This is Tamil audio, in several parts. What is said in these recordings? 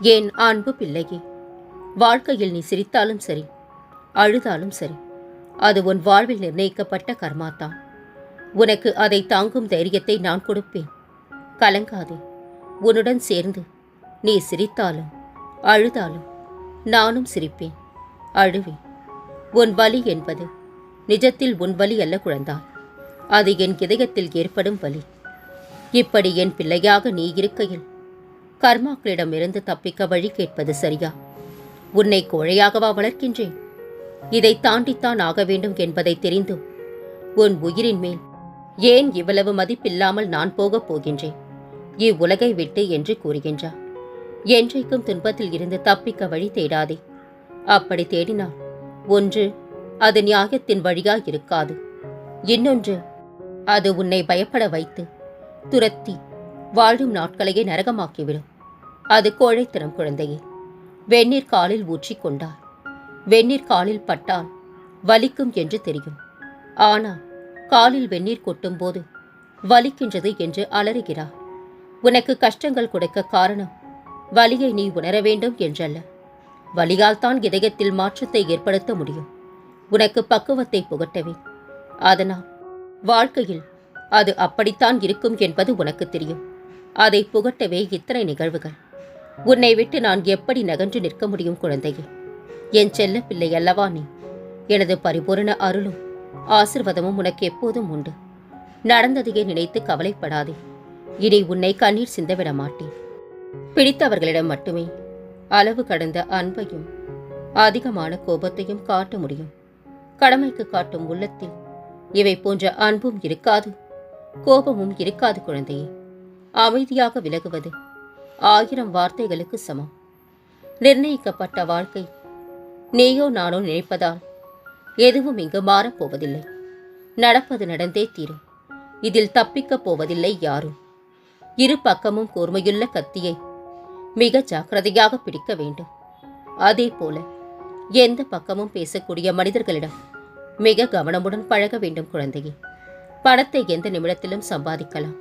என் அன்பு பிள்ளையே? வாழ்க்கையில் நீ சிரித்தாலும் சரி அழுதாலும் சரி அது உன் வாழ்வில் நிர்ணயிக்கப்பட்ட கர்மாதான் உனக்கு அதை தாங்கும் தைரியத்தை நான் கொடுப்பேன். கலங்காதே உன்னுடன் சேர்ந்து நீ சிரித்தாலும் அழுதாலும் நானும் சிரிப்பேன். அழுவேன் உன் வலி என்பது நிஜத்தில் உன் வலி அல்ல குழந்தாய் அது என் இதயத்தில் ஏற்படும் வலி. இப்படி என் பிள்ளையாக நீ இருக்கையில் கர்மாக்களிடமிருந்து தப்பிக்க வழி கேட்பது சரியா? உன்னை கோழையாகவா வளர்க்கின்றேன்? இதை தாண்டித்தான் ஆக வேண்டும் என்பதை தெரிந்தும் உன் உயிரின் மேல் ஏன் இவ்வளவு மதிப்பில்லாமல் நான் போகப் போகின்றேன்? இவ்வுலகை விட்டு என்று கூறுகின்றார் என்றைக்கும் துன்பத்தில் இருந்து தப்பிக்க வழி தேடாதே. அப்படி தேடினால் ஒன்று அது நியாயத்தின் வழியாய் இருக்காது. இன்னொன்று அது உன்னை பயப்பட வைத்து துரத்தி வாழும் நாட்களையே நரகமாக்கிவிடும். அது கோழைத்தனம் குழந்தையே. வெந்நீர் காலில் ஊற்றிக் கொண்டார் வெந்நீர் காலில் பட்டால் வலிக்கும் என்று தெரியும். ஆனால் காலில் வெந்நீர் கொட்டும்போது வலிக்கின்றது என்று அலறுகிறார் உனக்கு கஷ்டங்கள் கொடுக்க காரணம் வலியை நீ உணர வேண்டும் என்றல்ல. வலியால் தான் இதயத்தில் மாற்றத்தை ஏற்படுத்த முடியும். உனக்கு பக்குவத்தை புகட்டவே. அதனால் வாழ்க்கையில் அது அப்படித்தான் இருக்கும் என்பது உனக்கு தெரியும். அதை புகட்டவே இத்தனை நிகழ்வுகள். உன்னை விட்டு நான் எப்படி நகன்று நிற்க முடியும் குழந்தையே? என் செல்ல பிள்ளை அல்லவா நீ? எனது பரிபூரண அருளும் ஆசிர்வாதமும் உனக்கு எப்போதும் உண்டு. நடந்ததையே நினைத்து கவலைப்படாதே. இனி உன்னை கண்ணீர் சிந்தவிட மாட்டேன் பிடித்தவர்களிடம் மட்டுமே அளவு கடந்த அன்பையும் அதிகமான கோபத்தையும் காட்ட முடியும். கடமைக்கு காட்டும் உள்ளத்தில் இவை போன்ற அன்பும் இருக்காது கோபமும் இருக்காது குழந்தையே. அமைதியாக விலகுவது ஆயிரம் வார்த்தைகளுக்கு சமம். நிர்ணயிக்கப்பட்ட வாழ்க்கை நீயோ நானோ நினைப்பதால் எதுவும் இங்கு மாறப்போவதில்லை நடப்பது நடந்தே தீரும். இதில் தப்பிக்கப் போவதில்லை யாரும். இரு பக்கமும் கூர்மையுள்ள கத்தியை மிக ஜாக்கிரதையாக பிடிக்க வேண்டும். அதே போல எந்த பக்கமும் பேசக்கூடிய மனிதர்களிடம் மிக கவனமுடன் பழக வேண்டும் குழந்தையே. பணத்தை எந்த நிமிடத்திலும் சம்பாதிக்கலாம்.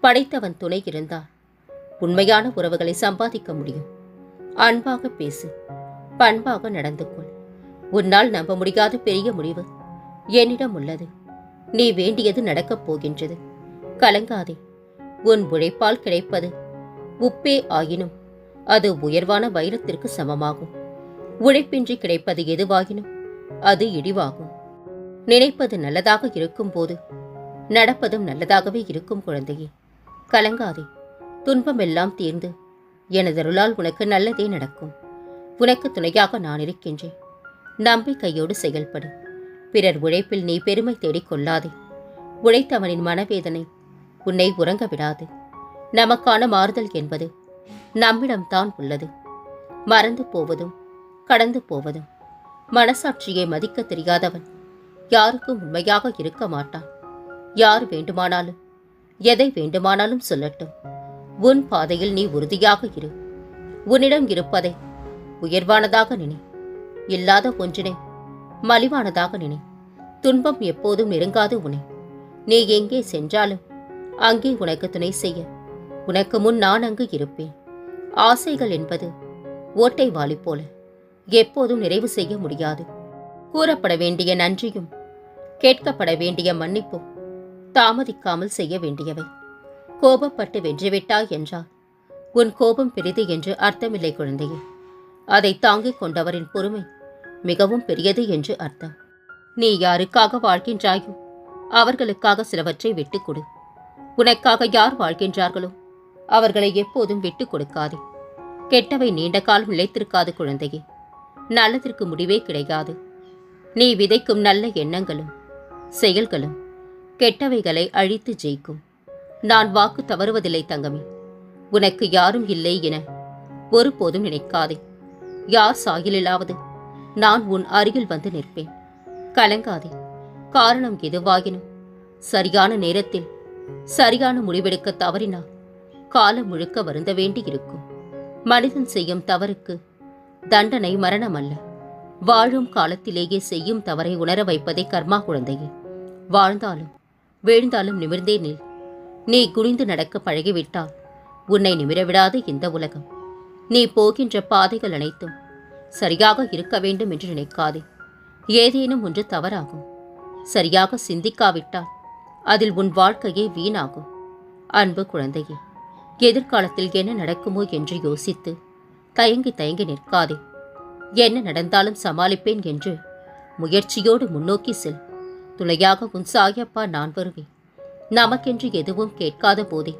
படைத்தவன் துணை இருந்தால் உண்மையான உறவுகளை சம்பாதிக்க முடியும். அன்பாக பேசு. பண்பாக நடந்து கொள். உன்னால் நம்ப முடியாத பெரிய முடிவு என்னிடம் உள்ளது. நீ வேண்டியது நடக்கப் போகின்றது. கலங்காதே. உன் உழைப்பால் கிடைப்பது உப்பே ஆயினும் அது உயர்வான வைரத்திற்கு சமமாகும். உழைப்பின்றி கிடைப்பது எதுவாகினும் அது இடிவாகும் நினைப்பது நல்லதாக இருக்கும்போது நடப்பதும் நல்லதாகவே இருக்கும் குழந்தையே. கலங்காதே. துன்பமெல்லாம் தீர்ந்து எனதருளால் உனக்கு நல்லதே நடக்கும். உனக்கு துணையாக நான் இருக்கின்றேன். நம்பிக்கையோடு செயல்படு. பிறர் உழைப்பில் நீ பெருமை தேடிக்கொள்ளாதே உழைத்தவனின் மனவேதனை உன்னை உறங்க விடாது. நமக்கான மாறுதல் என்பது நம்மிடம்தான் உள்ளது. மறந்து போவதும் கடந்து போவதும் மனசாட்சியை மதிக்க தெரியாதவன் யாருக்கும் உண்மையாக இருக்க மாட்டான். யார் வேண்டுமானாலும் எதை வேண்டுமானாலும் சொல்லட்டும். உன் பாதையில் நீ உறுதியாக இரு. உன்னிடம் இருப்பதை உயர்வானதாக நினை. இல்லாத ஒன்றினை மலிவானதாக நினை. துன்பம் எப்போதும் நெருங்காது உன்னை நீ எங்கே சென்றாலும் அங்கே உனக்கு துணை செய்ய. உனக்கு முன் நான் அங்கு இருப்பேன். ஆசைகள் என்பது ஓட்டை வாளி போல எப்போதும் நிறைவு செய்ய முடியாது. கூறப்பட வேண்டிய நன்றியும் கேட்கப்பட வேண்டிய மன்னிப்பும் தாமதிக்காமல் செய்ய வேண்டியவை. கோபப்பட்டு வென்றுவிட்டாய் என்றால் உன் கோபம் பெரிது என்று அர்த்தமில்லை குழந்தையே. அதை தாங்கிக் கொண்டவரின் பொறுமை மிகவும் பெரியது என்று அர்த்தம். நீ யாருக்காக வாழ்கின்றாயோ அவர்களுக்காக சிலவற்றை விட்டுக் கொடு. உனக்காக யார் வாழ்கின்றார்களோ அவர்களை எப்போதும் விட்டுக் கொடுக்காதே. கெட்டவை நீண்ட காலம் நிலைத்திருக்காது குழந்தையே. நல்லதற்கு முடிவே கிடையாது. நீ விதைக்கும் நல்ல எண்ணங்களும் செயல்களும் கெட்டவைகளை அழித்து ஜெயிக்கும். நான் வாக்கு தவறுவதில்லை தங்கமே. உனக்கு யாரும் இல்லை என ஒருபோதும் நினைக்காதே. யார் சாயலிலாவது நான் உன் அருகில் வந்து நிற்பேன். கலங்காதே. காரணம் எதுவாகினும் சரியான நேரத்தில் சரியான முடிவெடுக்க தவறினால் காலம் முழுக்க வருந்த வேண்டியிருக்கும். மனிதன் செய்யும் தவறுக்கு தண்டனை மரணம் அல்ல வாழும் காலத்திலேயே செய்யும் தவறை உணர வைப்பதே கர்மா குழந்தையே. வாழ்ந்தாலும் வீழ்ந்தாலும் நிமிர்ந்தே நில். நீ குனிந்து நடக்க பழகிவிட்டால் உன்னை நிமிரவிடாது இந்த உலகம். நீ போகின்ற பாதைகள் அனைத்தும் சரியாக இருக்க வேண்டும் என்று நினைக்காதே. ஏதேனும் ஒன்று தவறாகும். சரியாக சிந்திக்காவிட்டால் அதில் உன் வாழ்க்கையே வீணாகும். அன்பு குழந்தையே எதிர்காலத்தில் என்ன நடக்குமோ என்று யோசித்து தயங்கி தயங்கி நிற்காதே. என்ன நடந்தாலும் சமாளிப்பேன் என்று முயற்சியோடு முன்னோக்கி செல். துணையாக உன் சாயப்பா நான் வருவேன். நமக்கென்று எதுவும் கேட்காத போதே.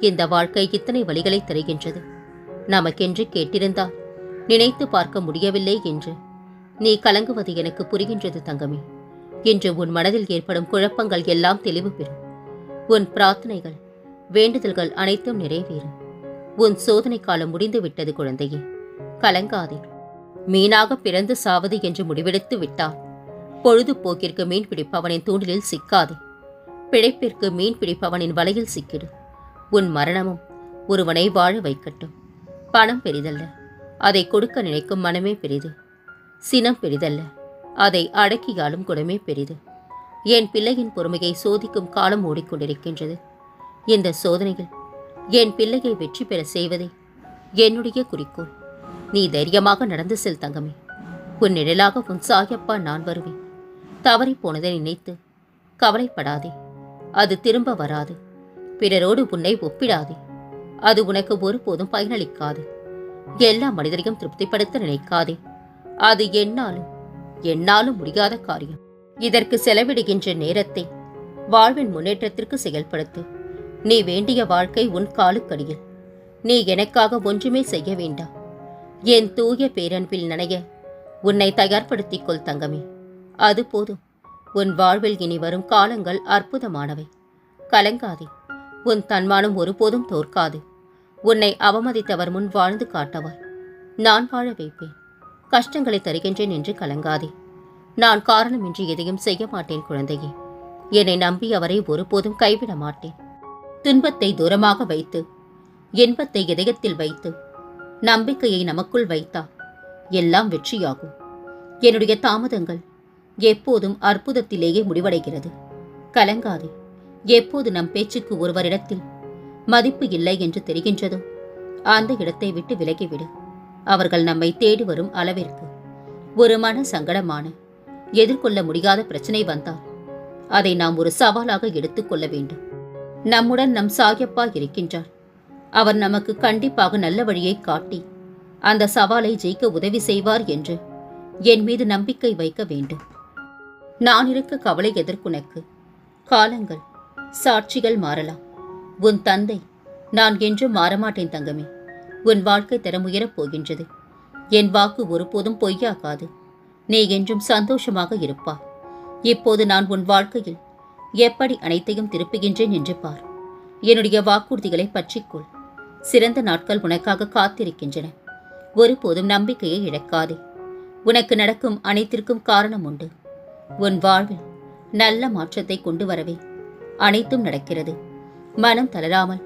இந்த வாழ்க்கை இத்தனை வழிகளை தருகின்றது. நமக்கென்று கேட்டிருந்தால் நினைத்து பார்க்க முடியவில்லை என்று. நீ கலங்குவது எனக்கு புரிகின்றது தங்கமே. இன்று உன் மனதில் ஏற்படும் குழப்பங்கள் எல்லாம் தெளிவு பெறும். உன் பிரார்த்தனைகள் வேண்டுதல்கள் அனைத்தும் நிறைவேறும். உன் சோதனை காலம் முடிந்து விட்டது குழந்தையே. கலங்காதே. மீனாக பிறந்து சாவது என்று முடிவெடுத்து விட்டால் பொழுதுபோக்கிற்கு மீன் பிடிப்பவனின் தூண்டிலில் சிக்காதே. பிழைப்பிற்கு மீன் பிடிப்பவனின் வலையில் சிக்கிடு. உன் மரணமும் ஒருவனை வாழ வைக்கட்டும். பணம் பெரிதல்ல. அதை கொடுக்க நினைக்கும் மனமே பெரிது. சினம் பெரிதல்ல. அதை அடக்கியாலும் குணமே பெரிது. என் பிள்ளையின் பொறுமையை சோதிக்கும் காலம் ஓடிக்கொண்டிருக்கின்றது. இந்த சோதனையில் என் பிள்ளையை வெற்றி பெற செய்வதே என்னுடைய குறிக்கோள். நீ தைரியமாக நடந்து செல் தங்கமே. உன் நிழலாக உன் சாயப்பா நான் வருவேன். தவறிப் போனதை நினைத்து கவலைப்படாதே. அது திரும்ப வராது. பிறரோடு உன்னை ஒப்பிடாதே. அது உனக்கு ஒருபோதும் பயனளிக்காது. எல்லா மனிதரையும் திருப்திப்படுத்த நினைக்காதே. அது என்னாலும் என்னாலும் முடியாத காரியம். இதற்கு செலவிடுகின்ற நேரத்தை வாழ்வின் முன்னேற்றத்திற்கு செயல்படுத்து. நீ வேண்டிய வாழ்க்கை உன் காலுக்கடியில். நீ எனக்காக ஒன்றுமே செய்ய வேண்டாம். என் தூய பேரன்பில் நனைய உன்னை தயார்படுத்திக் கொள் தங்கமே. அது போதும். உன் வாழ்வில் இனி வரும் காலங்கள் அற்புதமானவை. கலங்காதே. உன் தன்மானம் ஒருபோதும் தோற்காது. உன்னை அவமதித்தவர் முன் வாழ்ந்து காட்டவர். நான் வாழ வைப்பேன். கஷ்டங்களை தருகின்றேன் என்று கலங்காதே. நான் காரணமின்றி எதையும் செய்ய மாட்டேன் குழந்தையே. என்னை நம்பி அவரை ஒருபோதும் கைவிட மாட்டேன். துன்பத்தை தூரமாக வைத்து இன்பத்தை இதயத்தில் வைத்து நம்பிக்கையை நமக்குள் வைத்தா எல்லாம் வெற்றியாகும். என்னுடைய தாமதங்கள் எப்போதும் அற்புதத்திலேயே முடிவடைகிறது. கலங்காதே எப்போது நம் பேச்சுக்கு ஒருவரிடத்தில் மதிப்பு இல்லை என்று தெரிகின்றதோ அந்த இடத்தை விட்டு விலகிவிடு. அவர்கள் நம்மை தேடி வரும் அளவிற்கு ஒரு மன சங்கடமான எதிர்கொள்ள முடியாத பிரச்சனை வந்தால் அதை நாம் ஒரு சவாலாக எடுத்துக்கொள்ள வேண்டும். நம்முடன் நம் சாயப்பா இருக்கின்றார். அவர் நமக்கு கண்டிப்பாக நல்ல வழியை காட்டி அந்த சவாலை ஜெயிக்க உதவி செய்வார் என்று என் மீது நம்பிக்கை வைக்க வேண்டும். நான் இருக்க கவலை எதற்குனக்கு காலங்கள் சாட்சிகள் மாறலாம். உன் தந்தை நான் என்றும் மாறமாட்டேன் தங்கமே. உன் வாழ்க்கை தரம் உயரப் போகின்றது. என் வாக்கு ஒருபோதும் பொய்யாகாது. நீ என்றும் சந்தோஷமாக இருப்பா. இப்போது நான் உன் வாழ்க்கையில் எப்படி அனைத்தையும் திருப்புகின்றேன் என்று பார். என்னுடைய வாக்குறுதிகளை பற்றிக்கொள். சிறந்த நாட்கள் உனக்காக காத்திருக்கின்றன. ஒருபோதும் நம்பிக்கையை இழக்காதே. உனக்கு நடக்கும் அனைத்திற்கும் காரணம் உண்டு. உன் வாழ்வில் நல்ல மாற்றத்தை கொண்டு வரவே. அனைத்தும் நடக்கிறது. மனம் தளராமல்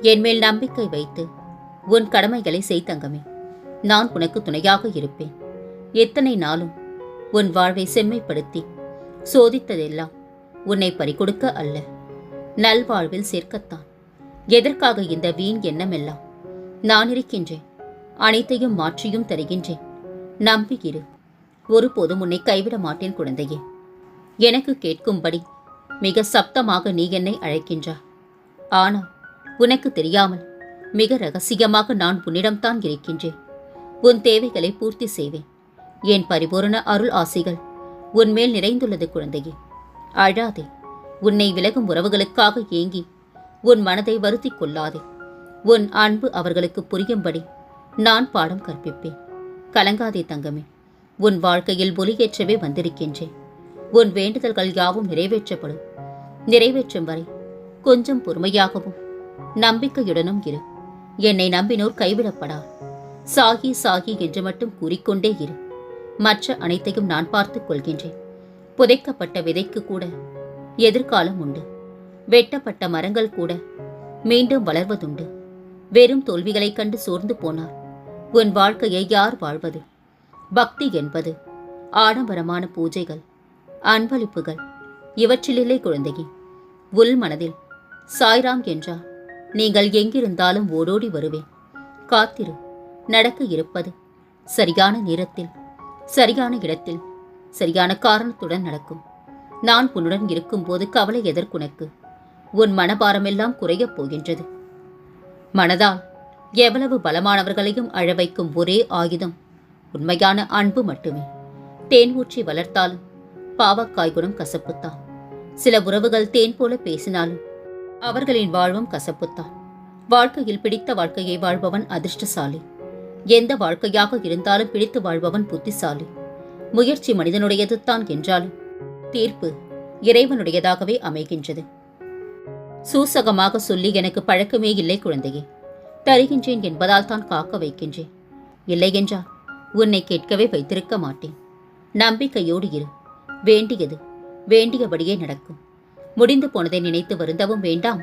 என்மேல் நம்பிக்கை வைத்து உன் கடமைகளை செய் தங்கமே. நான் உனக்கு துணையாக இருப்பேன். எத்தனை நாளும் உன் வாழ்வை செம்மைப்படுத்தி சோதித்ததெல்லாம் உன்னை பறிகொடுக்க அல்ல. நல்வாழ்வில் சேர்க்கத்தான். எதற்காக இந்த வீண் எண்ணமெல்லாம் நான் இருக்கின்றேன்? அனைத்தையும் மாற்றியும் தருகின்றேன். நம்பி ஒருபோதும் உன்னை கைவிட மாட்டேன் குழந்தையே. எனக்கு கேட்கும்படி மிக சப்தமாக நீ என்னை அழைக்கின்றா ஆனால் உனக்கு தெரியாமல் மிக ரகசியமாக நான் உன்னிடம்தான் இருக்கின்றேன். உன் தேவைகளை பூர்த்தி செய்வேன். என் பரிபூரண அருள் ஆசைகள் உன்மேல் நிறைந்துள்ளது குழந்தையே. அழாதே உன்னை விலகும் உறவுகளுக்காக ஏங்கி உன் மனதை வருத்திக் கொள்ளாதே. உன் அன்பு அவர்களுக்கு புரியும்படி நான் பாடம் கற்பிப்பேன். கலங்காதே தங்கமே. உன் வாழ்க்கையில் ஒலியேற்றவே வந்திருக்கின்றேன். உன் வேண்டுதல்கள் யாவும் நிறைவேற்றப்படும். நிறைவேற்றும் வரை கொஞ்சம் பொறுமையாகவும் நம்பிக்கையுடனும் இரு. என்னை நம்பினோர் கைவிடப்படார். சாகி சாகி என்று மட்டும் கூறிக்கொண்டே இரு. மற்ற அனைத்தையும் நான் பார்த்துக் கொள்கின்றேன். புதைக்கப்பட்ட விதைக்கு கூட எதிர்காலம் உண்டு. வெட்டப்பட்ட மரங்கள் கூட மீண்டும் வளர்வதுண்டு. வெறும் தோல்விகளைக் கண்டு சோர்ந்து போனார். உன் வாழ்க்கையை யார் வாழ்வது? பக்தி என்பது ஆடம்பரமான பூஜைகள் அன்பளிப்புகள் இவற்றிலில்லை குழந்தையே உள் மனதில் சாய்ராம் என்றால் நீங்கள் எங்கிருந்தாலும் ஓடோடி வருவேன். காத்திரு நடக்க இருப்பது சரியான நேரத்தில் சரியான இடத்தில் சரியான காரணத்துடன் நடக்கும். நான் உன்னுடன் இருக்கும்போது கவலை எதற்குனக்கு உன் மனபாரமெல்லாம் குறையப் போகின்றது. மனதால் எவ்வளவு பலமானவர்களையும் அழவைக்கும் ஒரே ஆயுதம் உண்மையான அன்பு மட்டுமே. தேன் ஊற்றி வளர்த்தாலும் பாவக்காய் குணம் கசப்புத்தான். சில உறவுகள் தேன் போல பேசினாலும் அவர்களின் வாழ்வும் கசப்புத்தான். வாழ்க்கையில் பிடித்த வாழ்க்கையை வாழ்பவன் அதிர்ஷ்டசாலி. எந்த வாழ்க்கையாக இருந்தாலும் பிடித்து வாழ்பவன் புத்திசாலி. முயற்சி மனிதனுடையது தான் என்றாலும் தீர்ப்பு இறைவனுடையதாகவே அமைகின்றது. சூசகமாக சொல்லி எனக்கு பழக்கமே இல்லை குழந்தையே. தருகின்றேன் என்பதால் தான் காக்க வைக்கின்றேன். இல்லையென்றால் உன்னை கேட்கவே வைத்திருக்க மாட்டேன். நம்பிக்கையோடு இரு. வேண்டியது வேண்டியபடியே நடக்கும். முடிந்து போனதை நினைத்து வருந்தவும் வேண்டாம்.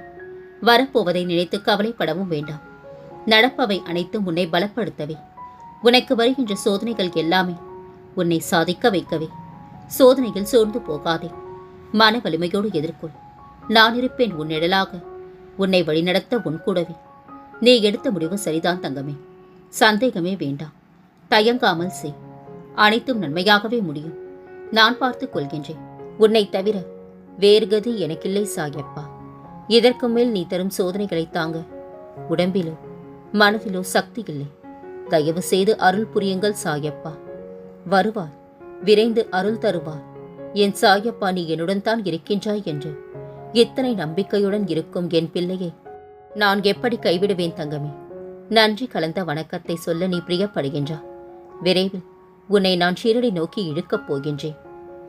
வரப்போவதை நினைத்து கவலைப்படவும் வேண்டாம். நடப்பவை அனைத்தும் உன்னை பலப்படுத்தவே. உனக்கு வருகின்ற சோதனைகள் எல்லாமே உன்னை சாதிக்க வைக்கவே. சோதனையில் சோர்ந்து போகாதே. மன வலிமையோடு எதிர்கொள். நான் இருப்பேன் உன் நிழலாக. உன்னை வழிநடத்த உன் கூடவே. நீ எடுத்த முடிவு சரிதான் தங்கமே. சந்தேகமே வேண்டாம். தயங்காமல் செய். அனைத்தும் நன்மையாகவே முடியும். நான் பார்த்துக் கொள்கின்றேன். உன்னை தவிர வேறு கதி எனக்கில்லை சாயப்பா. இதற்கு மேல் நீ தரும் சோதனைகளை தாங்க. உடம்பிலோ மனதிலோ சக்தி இல்லை. தயவு செய்து அருள் புரியுங்கள் சாயப்பா. வருவார் விரைந்து அருள் தருவார் என் சாயப்பா நீ என்னுடன் தான் இருக்கின்றாய் என்று. இத்தனை நம்பிக்கையுடன் இருக்கும் என் பிள்ளையை நான் எப்படி கைவிடுவேன் தங்கமே? நன்றி கலந்த வணக்கத்தை சொல்ல நீ பிரியப்படுகின்றா. விரைவில் உன்னை நான் ஷீரடி நோக்கி இழுக்கப் போகின்றேன்.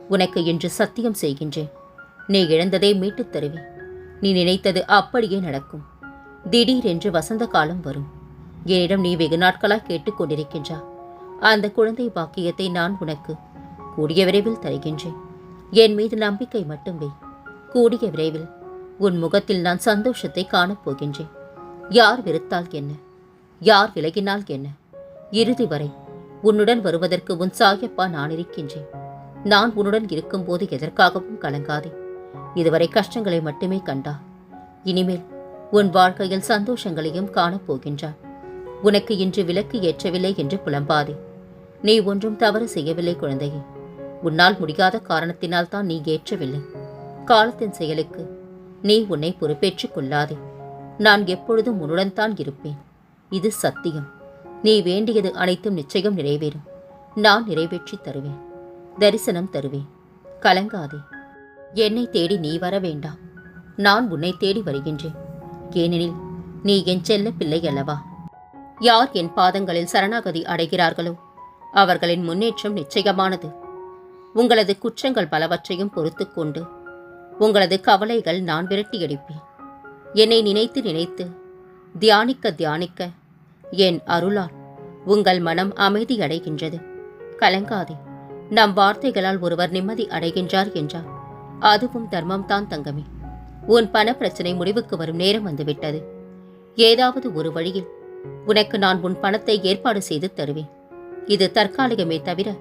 உனக்கு இன்று சத்தியம் செய்கின்றேன். நீ இழந்ததை மீட்டுத் தருவேன். நீ நினைத்தது அப்படியே நடக்கும். திடீரென்று வசந்த காலம் வரும். என்னிடம் நீ வெகு நாட்களாக கேட்டுக்கொண்டிருக்கின்றா அந்த குழந்தை பாக்கியத்தை நான் உனக்கு கூடிய விரைவில் தருகின்றேன். என் மீது நம்பிக்கை மட்டும் வை. கூடிய விரைவில் உன் முகத்தில் நான் சந்தோஷத்தை காணப் போகின்றேன். யார் வெறுத்தால் என்ன? யார் விலகினால் என்ன? இறுதி வரை உன்னுடன் வருவதற்கு உன் சாயப்பா நான் இருக்கின்றேன். நான் உன்னுடன் இருக்கும்போது எதற்காகவும் கலங்காதே. இதுவரை கஷ்டங்களை மட்டுமே கண்டா. இனிமேல் உன் வாழ்க்கையில் சந்தோஷங்களையும் காணப்போகின்றாய் உனக்கு இன்று விலக்கு ஏற்றவில்லை என்று புலம்பாதே. நீ ஒன்றும் தவறு செய்யவில்லை குழந்தையே. உன்னால் முடியாத காரணத்தினால் தான் நீ ஏற்றவில்லை. காலத்தின் செயலுக்கு நீ உன்னை பொறுப்பேற்றுக் கொள்ளாதே. நான் எப்பொழுதும் உன்னுடன் தான் இருப்பேன். இது சத்தியம். நீ வேண்டியது அனைத்தும் நிச்சயம் நிறைவேறும். நான் நிறைவேற்றி தருவேன். தரிசனம் தருவேன். கலங்காதே. என்னை தேடி நீ வர வேண்டாம். நான் உன்னை தேடி வருகின்றேன். ஏனெனில் நீ என் செல்ல பிள்ளை அல்லவா? யார் என் பாதங்களில் சரணாகதி அடைகிறார்களோ அவர்களின் முன்னேற்றம் நிச்சயமானது. உங்களது குற்றங்கள் பலவற்றையும் பொறுத்து கொண்டு உங்களது கவலைகள் நான் விரட்டியடிப்பேன். என்னை நினைத்து நினைத்து தியானிக்க தியானிக்க என் அருளால் உங்கள் மனம் அமைதியடைகின்றது. கலங்காதே நம் வார்த்தைகளால் ஒருவர் நிம்மதி அடைகின்றார் என்றார். அதுவும் தர்மம்தான் தங்கமே. உன் பண பிரச்சனை முடிவுக்கு வரும் நேரம் வந்துவிட்டது. ஏதாவது ஒரு வழியில் உனக்கு நான் உன் பணத்தை ஏற்பாடு செய்து தருவேன். இது தற்காலிகமே தவிர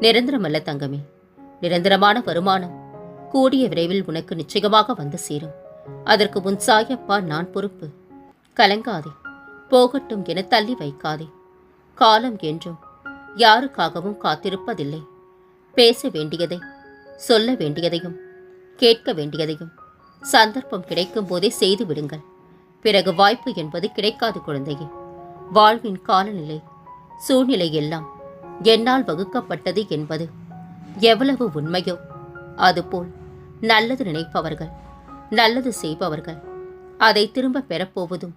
நிரந்தரமல்ல தங்கமே. நிரந்தரமான வருமானம் கூடிய விரைவில் உனக்கு நிச்சயமாக வந்து சேரும். அதற்கு உன் சாயப்பா நான் பொறுப்பு. கலங்காதே போகட்டும் என தள்ளி வைக்காதே. காலம் என்றும் யாருக்காகவும் காத்திருப்பதில்லை. பேச வேண்டியதை சொல்ல வேண்டியதையும் கேட்க வேண்டியதையும் சந்தர்ப்பம் கிடைக்கும் போதே செய்து விடுங்கள். பிறகு வாய்ப்பு என்பது கிடைக்காது குழந்தையே. வாழ்வின் காலநிலை சூழ்நிலை எல்லாம் என்னால் வகுக்கப்பட்டது என்பது எவ்வளவு உண்மையோ அதுபோல் நல்லது நினைப்பவர்கள் நல்லது செய்பவர்கள் அதை திரும்ப பெறப்போவதும்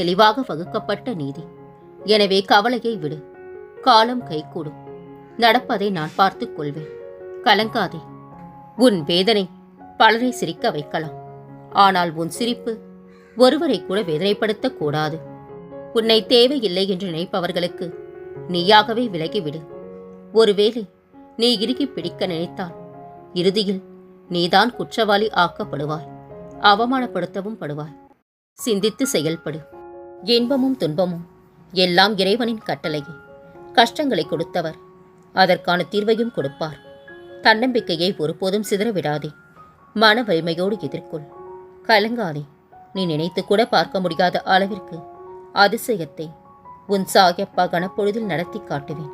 தெளிவாக வகுக்கப்பட்ட நீதி. எனவே கவலையை விடு. காலம் கைகூடும். நடப்பதை நான் பார்த்துக் கொள்வேன். கலங்காதே. உன் வேதனை பலரை சிரிக்க வைக்கலாம். ஆனால் உன் சிரிப்பு ஒருவரை கூட வேதனைப்படுத்தக் கூடாது. உன்னை தேவையில்லை என்று நினைப்பவர்களுக்கு நீயாகவே விலகிவிடு. ஒருவேளை நீ இறுகி பிடிக்க நினைத்தால் இறுதியில் நீதான் குற்றவாளி ஆக்கப்படுவாய். அவமானப்படுத்தவும் படுவாய். சிந்தித்து செயல்படு. இன்பமும் துன்பமும் எல்லாம் இறைவனின் கட்டளையே. கஷ்டங்களை கொடுத்தவர் அதற்கான தீர்வையும் கொடுப்பார். தன்னம்பிக்கையை ஒருபோதும் சிதறவிடாதே. மன வலிமையோடு எதிர்கொள். கலங்காதே. நீ நினைத்து கூட பார்க்க முடியாத அளவிற்கு அதிசயத்தை உன் சாகியப்பா கனப்பொழுதில் நடத்தி காட்டுவேன்.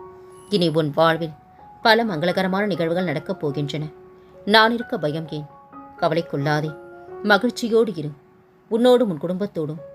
இனி உன் வாழ்வில் பல மங்களகரமான நிகழ்வுகள் நடக்கப் போகின்றன. நான் இருக்க பயம் ஏன்? கவலைக்குள்ளாதே மகிழ்ச்சியோடு இரு. உன்னோடும் உன் குடும்பத்தோடும்